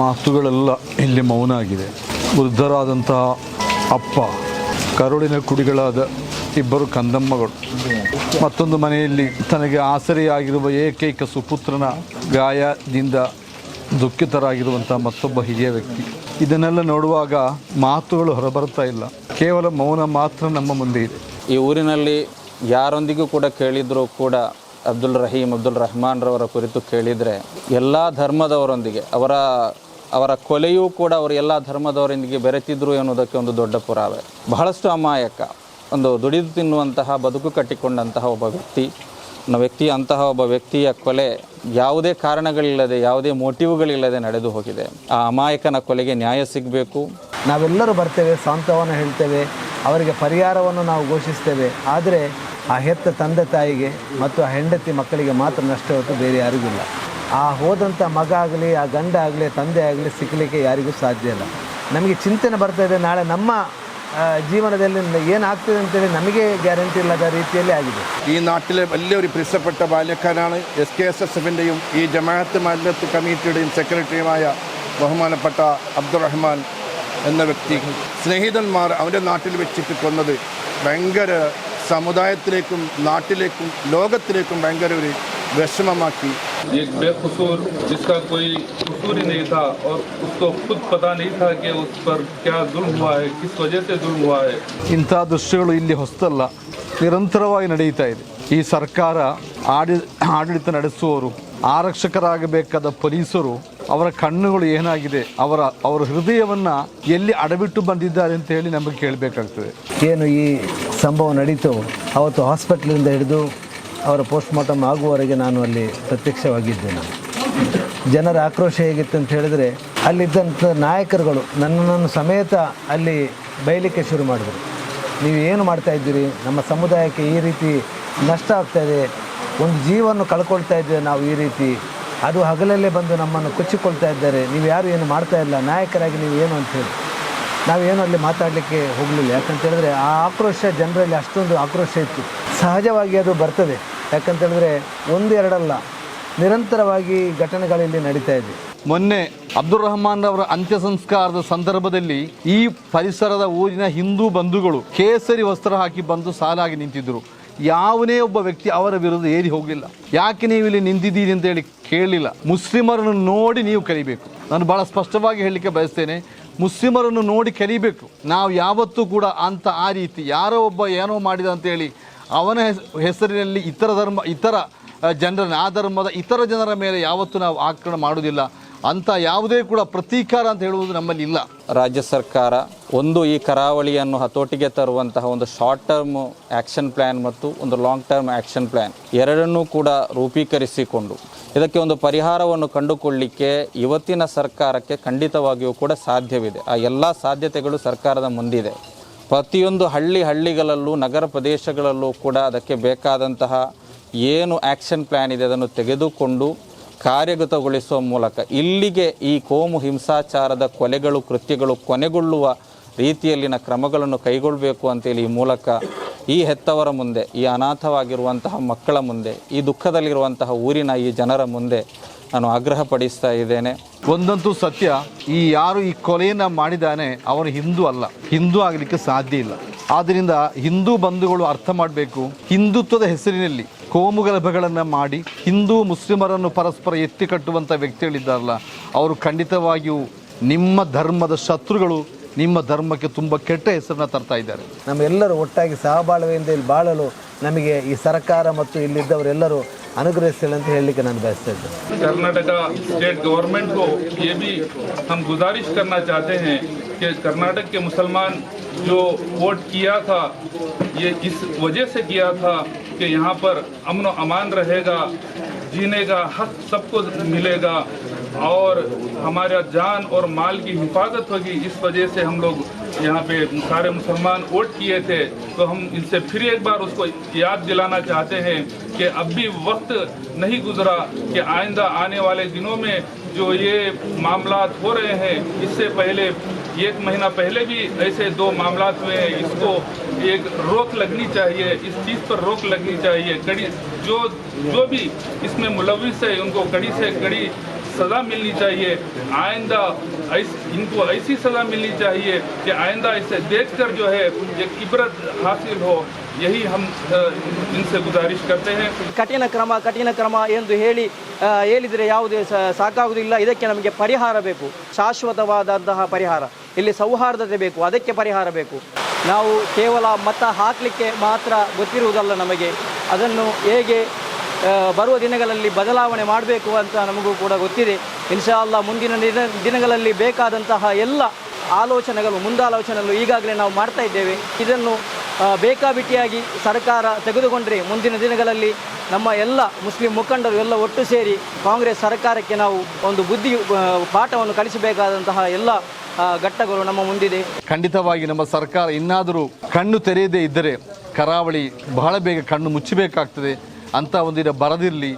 ಮಾತುಗಳೆಲ್ಲ ಇಲ್ಲಿ ಮೌನ ಆಗಿದೆ ವೃದ್ಧರಾದಂತಹ ಅಪ್ಪ, ಕರುಳಿನ ಕುಡಿಗಳಾದ ಇಬ್ಬರು ಕಂದಮ್ಮಗಳು. ಮತ್ತೊಂದು ಮನೆಯಲ್ಲಿ ತನಗೆ ಆಸರೆಯಾಗಿರುವ ಏಕೈಕ ಸುಪುತ್ರನ ಗಾಯದಿಂದ ದುಃಖಿತರಾಗಿರುವಂಥ ಮತ್ತೊಬ್ಬ ಹಿರಿಯ ವ್ಯಕ್ತಿ. ಇದನ್ನೆಲ್ಲ ನೋಡುವಾಗ ಮಾತುಗಳು ಹೊರಬರ್ತಾ ಇಲ್ಲ. ಕೇವಲ ಮೌನ ಮಾತ್ರ ನಮ್ಮ ಮುಂದೆ ಇದೆ. ಈ ಊರಿನಲ್ಲಿ ಯಾರೊಂದಿಗೂ ಕೂಡ ಕೇಳಿದರೂ ಕೂಡ ಅಬ್ದುಲ್ ರಹೀಮ್ ಅಬ್ದುಲ್ ರಹಮಾನ್ರವರ ಕುರಿತು ಕೇಳಿದರೆ ಎಲ್ಲ ಧರ್ಮದವರೊಂದಿಗೆ ಅವರ ಅವರ ಕೊಲೆಯೂ ಕೂಡ ಅವರು ಎಲ್ಲ ಧರ್ಮದವರೊಂದಿಗೆ ಬೆರೆತಿದ್ರು ಎನ್ನುವುದಕ್ಕೆ ಒಂದು ದೊಡ್ಡ ಪುರಾವೆ. ಬಹಳಷ್ಟು ಅಮಾಯಕ, ಒಂದು ದುಡಿದು ತಿನ್ನುವಂತಹ, ಬದುಕು ಕಟ್ಟಿಕೊಂಡಂತಹ ಒಬ್ಬ ವ್ಯಕ್ತಿ ವ್ಯಕ್ತಿ, ಅಂತಹ ಒಬ್ಬ ವ್ಯಕ್ತಿಯ ಕೊಲೆ ಯಾವುದೇ ಕಾರಣಗಳಿಲ್ಲದೆ, ಯಾವುದೇ ಮೋಟಿವ್ಗಳಿಲ್ಲದೆ ನಡೆದು ಹೋಗಿದೆ. ಆ ಅಮಾಯಕನ ಕೊಲೆಗೆ ನ್ಯಾಯ ಸಿಗಬೇಕು. ನಾವೆಲ್ಲರೂ ಬರ್ತೇವೆ, ಸಾಂತ್ವನ ಹೇಳ್ತೇವೆ, ಅವರಿಗೆ ಪರಿಹಾರವನ್ನು ನಾವು ಘೋಷಿಸ್ತೇವೆ. ಆದರೆ ಆ ಹೆತ್ತ ತಂದೆ ತಾಯಿಗೆ ಮತ್ತು ಆ ಹೆಂಡತಿ ಮಕ್ಕಳಿಗೆ ಮಾತ್ರ ನಷ್ಟ ಹೊತ್ತು ಬೇರೆ ಯಾರಿಗೂ ಇಲ್ಲ. ಆ ಹೋದಂಥ ಮಗ ಆಗಲಿ ಆ ಗಂಡ ಆಗಲಿ ತಂದೆ ಆಗಲಿ ಸಿಕ್ಕಲಿಕ್ಕೆ ಯಾರಿಗೂ ಸಾಧ್ಯ ಇಲ್ಲ. ನಮಗೆ ಚಿಂತನೆ ಬರ್ತಾ ಇದೆ ನಾಳೆ ನಮ್ಮ ಜೀವನದಲ್ಲಿ ಏನಾಗ್ತದೆ ಅಂತೇಳಿ ನಮಗೆ ಗ್ಯಾರಂಟಿ ಇಲ್ಲದ ರೀತಿಯಲ್ಲಿ ಆಗಿದೆ. ഈ നാട്ടിലെ വലിയൊരു പ്രിസപ്പെട്ട ബാല്യക്കാരാണ് എസ് കെ എസ് എഫിന്റെയും ഈ ജമാഅത്ത് മാലിന്യത്ത് കമ്മിറ്റിയുടെയും സെക്രട്ടറിയുമായ ബഹുമാനപ്പെട്ട അബ്ദുറഹ്മാൻ എന്ന വ്യക്തി. സ്നേഹിതന്മാർ അവന്റെ നാട്ടിൽ വെച്ചിട്ട് കൊന്നത് ഭയങ്കര സമുദായത്തിലേക്കും നാട്ടിലേക്കും ലോകത്തിലേക്കും ഭയങ്കര ഒരു विषममाकी एक बेकसूर जिसका कोई कसूर نہیں تھا और उसको खुद पता नहीं था कि उस पर क्या जुल्म हुआ है किस वजह से जुल्म हुआ है। ಇಂಥ ದೃಶ್ಯಗಳು ಇಲ್ಲಿ ಹೊಸತಲ್ಲ ನಿರಂತರವಾಗಿ ನಡೆಯುತ್ತಾ ಇದೆ. ಈ ಸರ್ಕಾರ ಆಡಿ ಆಡಳಿತ ನಡೆಸುವವರು ಆರಕ್ಷಕರಾಗಬೇಕಾದ ಪೊಲೀಸರು ಅವರ ಕಣ್ಣುಗಳು ಏನಾಗಿದೆ ಅವರ ಅವರ ಹೃದಯವನ್ನು ಎಲ್ಲಿ ಅಡಬಿಟ್ಟು ಬಂದಿದ್ದಾರೆ ಅಂತ ಹೇಳಿ ನಮಗೆ ಕೇಳಬೇಕಾಗ್ತದೆ. ಏನು ಈ ಸಂಭವ ನಡೀತು ಅವತ್ತು ಹಾಸ್ಪಿಟ್ಲಿಂದ ಹಿಡಿದು ಅವರ ಪೋಸ್ಟ್ಮಾರ್ಟಮ್ ಆಗುವವರೆಗೆ ನಾನು ಅಲ್ಲಿ ಪ್ರತ್ಯಕ್ಷವಾಗಿದ್ದೆ ನಾನು ಜನರ ಆಕ್ರೋಶ ಹೇಗಿತ್ತು ಅಂತ ಹೇಳಿದರೆ ಅಲ್ಲಿದ್ದಂಥ ನಾಯಕರುಗಳು ನನ್ನನ್ನು ಸಮೇತ ಅಲ್ಲಿ ಬೈಲಿಕ್ಕೆ ಶುರು ಮಾಡಿದರು. ನೀವು ಏನು ಮಾಡ್ತಾ ಇದ್ದೀರಿ? ನಮ್ಮ ಸಮುದಾಯಕ್ಕೆ ಈ ರೀತಿ ನಷ್ಟ ಆಗ್ತಾ ಇದೆ. ಒಂದು ಜೀವವನ್ನು ಕಳ್ಕೊಳ್ತಾ ಇದ್ದೇವೆ ನಾವು ಈ ರೀತಿ. ಅದು ಹಗಲಲ್ಲೇ ಬಂದು ನಮ್ಮನ್ನು ಕೊಚ್ಚಿಕೊಳ್ತಾ ಇದ್ದಾರೆ. ನೀವು ಯಾರು ಏನು ಮಾಡ್ತಾ ಇಲ್ಲ? ನಾಯಕರಾಗಿ ನೀವು ಏನು ಅಂತ ಹೇಳಿ. ನಾವೇನು ಅಲ್ಲಿ ಮಾತಾಡಲಿಕ್ಕೆ ಹೋಗಲಿಲ್ಲ. ಯಾಕಂತ ಹೇಳಿದ್ರೆ ಆ ಆಕ್ರೋಶ, ಜನರಲ್ಲಿ ಅಷ್ಟೊಂದು ಆಕ್ರೋಶ ಇತ್ತು. ಸಹಜವಾಗಿ ಅದು ಬರ್ತದೆ. ಯಾಕಂತ ಹೇಳಿದ್ರೆ ಒಂದು ಎರಡಲ್ಲ ನಿರಂತರವಾಗಿ ಘಟನೆಗಳಲ್ಲಿ ನಡೀತಾ ಇದೆ. ಮೊನ್ನೆ ಅಬ್ದುಲ್ ರಹಮಾನ್ ಅವರ ಅಂತ್ಯ ಸಂಸ್ಕಾರದ ಸಂದರ್ಭದಲ್ಲಿ ಈ ಪರಿಸರದ ಊರಿನ ಹಿಂದೂ ಬಂಧುಗಳು ಕೇಸರಿ ವಸ್ತ್ರ ಹಾಕಿ ಬಂದು ಸಾಲಾಗಿ ನಿಂತಿದ್ದರು ಯಾವನೇ ಒಬ್ಬ ವ್ಯಕ್ತಿ ಅವರ ವಿರುದ್ಧ ಏರಿ ಹೋಗಲಿಲ್ಲ. ಯಾಕೆ ನೀವು ಇಲ್ಲಿ ನಿಂತಿದ್ದೀರಿ ಅಂತ ಹೇಳಿ ಕೇಳಲಿಲ್ಲ. ಮುಸ್ಲಿಮರನ್ನು ನೋಡಿ ನೀವು ಕಲಿಬೇಕು. ನಾನು ಬಹಳ ಸ್ಪಷ್ಟವಾಗಿ ಹೇಳಲಿಕ್ಕೆ ಬಯಸ್ತೇನೆ, ಮುಸ್ಲಿಮರನ್ನು ನೋಡಿ ಕಲಿಬೇಕು. ನಾವು ಯಾವತ್ತೂ ಕೂಡ ಅಂತ ಆ ರೀತಿ ಯಾರೋ ಒಬ್ಬ ಏನೋ ಮಾಡಿದ ಅಂತೇಳಿ ಅವನ ಹೆಸ್- ಹೆಸರಿನಲ್ಲಿ ಇತರ ಧರ್ಮ, ಇತರ ಜನರನ್ನ, ಆ ಧರ್ಮದ ಇತರ ಜನರ ಮೇಲೆ ಯಾವತ್ತೂ ನಾವು ಆಕ್ರಮಣ ಮಾಡುವುದಿಲ್ಲ. ಅಂತ ಯಾವುದೇ ಕೂಡ ಪ್ರತೀಕಾರ ಅಂತ ಹೇಳುವುದು ನಮ್ಮಲ್ಲಿ ಇಲ್ಲ. ರಾಜ್ಯ ಸರ್ಕಾರ ಒಂದು ಈ ಕರಾವಳಿಯನ್ನು ಹತೋಟಿಗೆ ತರುವಂತಹ ಒಂದು ಶಾರ್ಟ್ ಟರ್ಮ್ ಆ್ಯಕ್ಷನ್ ಪ್ಲ್ಯಾನ್ ಮತ್ತು ಒಂದು ಲಾಂಗ್ ಟರ್ಮ್ ಆ್ಯಕ್ಷನ್ ಪ್ಲ್ಯಾನ್ ಎರಡನ್ನೂ ಕೂಡ ರೂಪೀಕರಿಸಿಕೊಂಡು ಇದಕ್ಕೆ ಒಂದು ಪರಿಹಾರವನ್ನು ಕಂಡುಕೊಳ್ಳಿಕ್ಕೆ ಇವತ್ತಿನ ಸರ್ಕಾರಕ್ಕೆ ಖಂಡಿತವಾಗಿಯೂ ಕೂಡ ಸಾಧ್ಯವಿದೆ. ಆ ಎಲ್ಲ ಸಾಧ್ಯತೆಗಳು ಸರ್ಕಾರದ ಮುಂದಿದೆ. ಪ್ರತಿಯೊಂದು ಹಳ್ಳಿ ಹಳ್ಳಿಗಳಲ್ಲೂ, ನಗರ ಪ್ರದೇಶಗಳಲ್ಲೂ ಕೂಡ ಅದಕ್ಕೆ ಬೇಕಾದಂತಹ ಏನು ಆ್ಯಕ್ಷನ್ ಪ್ಲ್ಯಾನ್ ಇದೆ ಅದನ್ನು ತೆಗೆದುಕೊಂಡು ಕಾರ್ಯಗತಗೊಳಿಸುವ ಮೂಲಕ ಇಲ್ಲಿಗೆ ಈ ಕೋಮು ಹಿಂಸಾಚಾರದ ಕೊಲೆಗಳು, ಕೃತ್ಯಗಳು ಕೊನೆಗೊಳ್ಳುವ ರೀತಿಯಲ್ಲಿನ ಕ್ರಮಗಳನ್ನು ಕೈಗೊಳ್ಳಬೇಕು ಅಂತೇಳಿ ಈ ಮೂಲಕ ಈ ಹೆತ್ತವರ ಮುಂದೆ, ಈ ಅನಾಥವಾಗಿರುವಂತಹ ಮಕ್ಕಳ ಮುಂದೆ, ಈ ದುಃಖದಲ್ಲಿರುವಂತಹ ಊರಿನ ಈ ಜನರ ಮುಂದೆ ನಾನು ಆಗ್ರಹ ಪಡಿಸ್ತಾ ಇದ್ದೇನೆ. ಒಂದಂತೂ ಸತ್ಯ ಈ ಯಾರು ಈ ಕೊಲೆಯನ್ನು ಮಾಡಿದ್ದಾನೆ ಅವನು ಹಿಂದೂ ಅಲ್ಲ. ಹಿಂದೂ ಆಗಲಿಕ್ಕೆ ಸಾಧ್ಯ ಇಲ್ಲ. ಆದ್ದರಿಂದ ಹಿಂದೂ ಬಂಧುಗಳು ಅರ್ಥ ಮಾಡಬೇಕು ಹಿಂದುತ್ವದ ಹೆಸರಿನಲ್ಲಿ ಕೋಮುಗಲಭೆಗಳನ್ನು ಮಾಡಿ ಹಿಂದೂ ಮುಸ್ಲಿಮರನ್ನು ಪರಸ್ಪರ ಎತ್ತಿ ಕಟ್ಟುವಂಥ ವ್ಯಕ್ತಿಗಳಿದ್ದಾರಲ್ಲ ಅವರು ಖಂಡಿತವಾಗಿಯೂ ನಿಮ್ಮ ಧರ್ಮದ ಶತ್ರುಗಳು ನಿಮ್ಮ ಧರ್ಮಕ್ಕೆ ತುಂಬ ಕೆಟ್ಟ ಹೆಸರನ್ನ ತರ್ತಾ ಇದ್ದಾರೆ. ನಮ್ಮೆಲ್ಲರೂ ಒಟ್ಟಾಗಿ ಸಹಬಾಳ್ವೆಯಿಂದ ಇಲ್ಲಿ ಬಾಳಲು ನಮಗೆ ಈ ಸರ್ಕಾರ ಮತ್ತು ಇಲ್ಲಿದ್ದವರೆಲ್ಲರೂ ಅನುಗ್ರಹಿಸಲಿ ಅಂತ ಹೇಳಲಿಕ್ಕೆ ನಾನು ಬಯಸ್ತಾ ಇದ್ದೇನೆ कर्नाटका स्टेट गवर्नमेंट को ये भी हम गुजारिश करना चाहते हैं कि कर्नाटक के मुसलमान जो वोट किया था ये इस वजह से किया था कि यहाँ पर अमन व अमान रहेगा जीने का हक सबको मिलेगा और हमारा जान और माल की हिफाजत होगी। इस वजह से हम लोग यहाँ पे सारे मुसलमान वोट किए थे। तो हम इनसे फिर एक बार उसको याद दिलाना चाहते हैं कि अब भी वक्त नहीं गुजरा कि आइंदा आने वाले दिनों में जो ये मामला हो रहे हैं, इससे पहले, एक महीना पहले भी ऐसे दो मामला हुए हैं। इसको एक रोक लगनी चाहिए, इस चीज़ पर रोक लगनी चाहिए। कड़ी जो जो भी इसमें मुलविस है, उनको कड़ी से कड़ी सज़ा मिलनी चाहिए आइंदा ऐस, इनको ऐसी सज़ा मिलनी चाहिए कि आइंदा इसे देखकर जो है एक इबरत हासिल हो यही हम अ, इनसे गुजारिश करते हैं ಕಠಿಣ ಕ್ರಮ ಕಠಿಣ ಕ್ರಮ ಎಂದು ಹೇಳಿ ಆ, ಹೇಳಿದರೆ ಯಾವುದೇ ಸ- ಸಾಕಾಗುವುದಿಲ್ಲ ಇದಕ್ಕೆ ನಮಗೆ ಪರಿಹಾರ ಬೇಕು ಶಾಶ್ವತವಾದಂತಹ ಪರಿಹಾರ ಇಲ್ಲಿ ಸೌಹಾರ್ದತೆ ಬೇಕು ಅದಕ್ಕೆ ಪರಿಹಾರ ಬೇಕು ನಾವು ಕೇವಲ ಮತ ಹಾಕಲಿಕ್ಕೆ ಮಾತ್ರ ಗೊತ್ತಿರುವುದಲ್ಲ ನಮಗೆ ಅದನ್ನು ಹೇಗೆ ಆ, ಬರುವ ದಿನಗಳಲ್ಲಿ ಬದಲಾವಣೆ ಮಾಡಬೇಕು ಅಂತ ನಮಗೂ ಕೂಡ ಗೊತ್ತಿದೆ. ಇನ್ಶಾ ಅಲ್ಲಾ ಮುಂದಿನ ದಿನ, ದಿನಗಳಲ್ಲಿ ಬೇಕಾದಂತಹ ಎಲ್ಲ ಆಲೋಚನೆಗಳು, ಮುಂದಾಲೋಚನೆಗಳು ಈಗಾಗಲೇ ನಾವು ಮಾಡ್ತಾ ಇದ್ದೇವೆ. ಇದನ್ನು ಬೇಕಾಬಿಟ್ಟಿಯಾಗಿ ಸರ್ಕಾರ ತೆಗೆದುಕೊಂಡರೆ ಮುಂದಿನ ದಿನಗಳಲ್ಲಿ ನಮ್ಮ ಎಲ್ಲ ಮುಸ್ಲಿಂ ಮುಖಂಡರು ಎಲ್ಲ ಒಟ್ಟು ಸೇರಿ ಕಾಂಗ್ರೆಸ್ ಸರ್ಕಾರಕ್ಕೆ ನಾವು ಒಂದು ಬುದ್ಧಿ ಪಾಠವನ್ನು ಕಲಿಸಬೇಕಾದಂತಹ ಎಲ್ಲ ಘಟ್ಟಗಳು ನಮ್ಮ ಮುಂದಿದೆ. ಖಂಡಿತವಾಗಿ ನಮ್ಮ ಸರ್ಕಾರ ಇನ್ನಾದರೂ ಕಣ್ಣು ತೆರೆಯದೇ ಇದ್ದರೆ ಕರಾವಳಿ ಬಹಳ ಬೇಗ ಕಣ್ಣು ಮುಚ್ಚಬೇಕಾಗ್ತದೆ. ಅಂತ ಒಂದಿನ ಬರದಿರಲಿ.